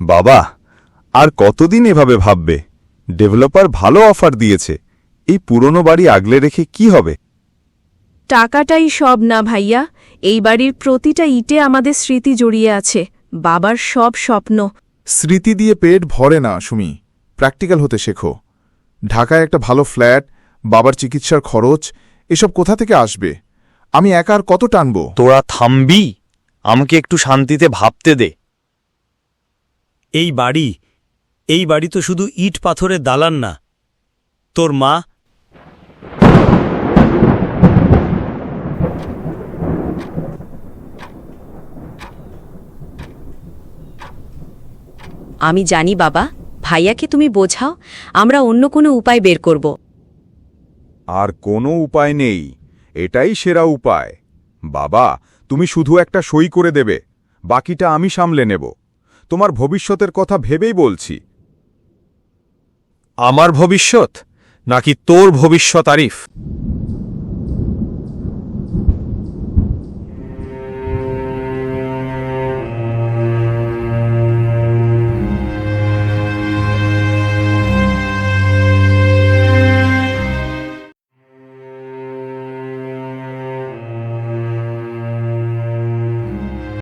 বাবা আর কতদিন এভাবে ভাববে? ডেভেলপার ভালো অফার দিয়েছে। এই পুরনো বাড়ি আগলে রেখে কি হবে? টাকাটাই সব না ভাইয়া এই বাড়ির প্রতিটা ইটে আমাদের স্মৃতি জড়িয়ে আছে। বাবার সব স্বপ্ন। স্মৃতি দিয়ে পেট ভরে না সুমি। প্র্যাকটিক্যাল হতে শেখো। ঢাকায় একটা ভালো ফ্ল্যাট বাবার চিকিৎসার খরচ এসব কোথা থেকে আসবে? আমি একা আর কত টানব? তোরা থামবি? আমাকে একটু শান্তিতে ভাবতে দে। এই বাড়ি এই বাড়ি তো শুধু ইট পাথরের দালান না। তোর মা? আমি জানি বাবা ভাইয়াকে তুমি বোঝাও আমরা অন্য কোনো উপায় বের করব। আর কোনো উপায় নেই এটাই সেরা উপায়। বাবা তুমি শুধু একটা সই করে দেবে বাকিটা আমি সামলে নেব। তোমার ভবিষ্যতের কথা ভেবেই বলছি। আমার ভবিষ্যৎ? নাকি তোর ভবিষ্যৎ আরিফ?